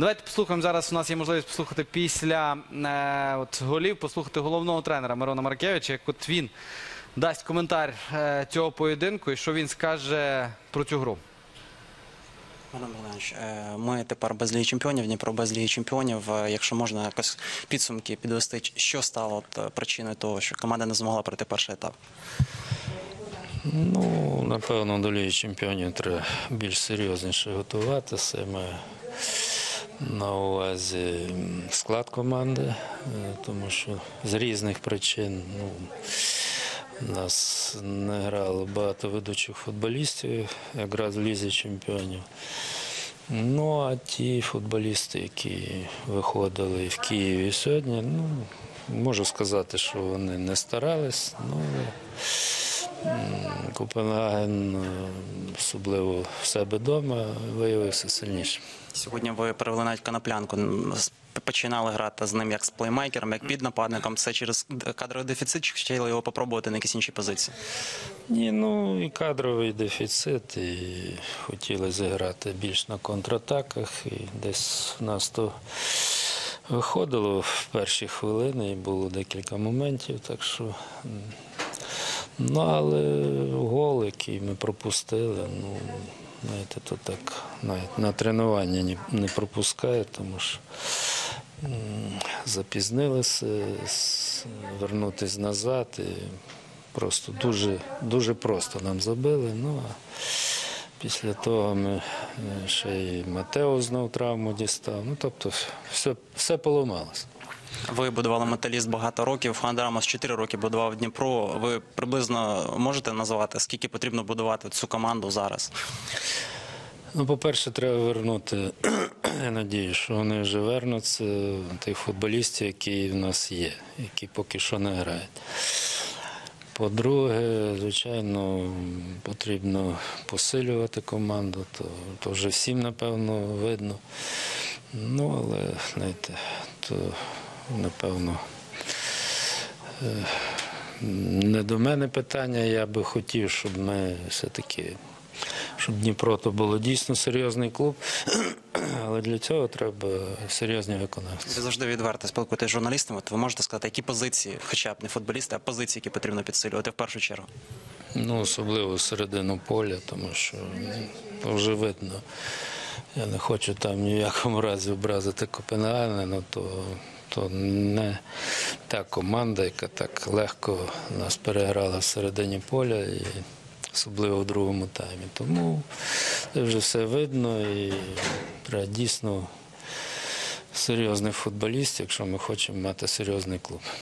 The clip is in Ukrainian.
Давайте послухаємо зараз. У нас є можливість послухати після е, от, голів, послухати головного тренера Мирона Маркевича, як от він дасть коментар е, цього поєдинку і що він скаже про цю гру. Мирон Богданович, е, ми тепер без ліги чемпіонів, Дніпро без ліги чемпіонів. Е, Якщо можна якось підсумки підвести, що стало от, е, причиною того, що команда не змогла пройти перший етап? Ну, напевно, до Ліги чемпіонів треба більш серйозніше готуватися. Ми на увазі склад команди, е, тому що з різних причин ну, нас не грало багато ведучих футболістів, якраз в Лізі чемпіонів. Ну, а ті футболісти, які виходили в Києві сьогодні, ну, можу сказати, що вони не старались. Ну, Копенгаген, е, особливо в себе вдома, виявився сильнішим. Сьогодні ви привели навіть коноплянку. Починали грати з ним як з плеймейкером, як під нападником. Це через кадровий дефіцит, чи хотіли його попробувати на якісь інші позиції? Ні, ну і кадровий дефіцит, і хотіли зіграти більш на контратаках, і десь у нас то виходило в перші хвилини, і було декілька моментів, так що. Ну, але гол, який ми пропустили, ну, знаєте, то так навіть на тренування не пропускає, тому що запізнилися вернутися назад. І просто дуже, дуже просто нам забили. Ну, а після того ми е, ще й Матео знов травму дістав. Ну, тобто, все, все поламалося. Ви будували металіст багато років. Фандрамос 4 роки будував Дніпро. Ви приблизно можете назвати, скільки потрібно будувати цю команду зараз? Ну, по-перше, треба вернути. Я надію, що вони вже вернуться тих футболістів, які в нас є, які поки що не грають. По-друге, звичайно, потрібно посилювати команду, то, то вже всім, напевно, видно. Ну, але, знаєте, то, напевно, е, не до мене питання. Я би хотів, щоб ми все-таки щоб Дніпро то було дійсно серйозний клуб, але для цього треба серйозні виконавці. Ви завжди відверто спілкуєтеся з журналістами. От ви можете сказати, які позиції, хоча б не футболісти, а позиції, які потрібно підсилювати в першу чергу. Ну, особливо середину поля, тому що ну, вже видно. Я не хочу там ні в якому разі образити Копенгаген, ну то, то не та команда, яка так легко нас переграла в середині поля, і особливо в другому таймі. Тому це вже все видно і треба дійсно серйозних футболістів, якщо ми хочемо мати серйозний клуб.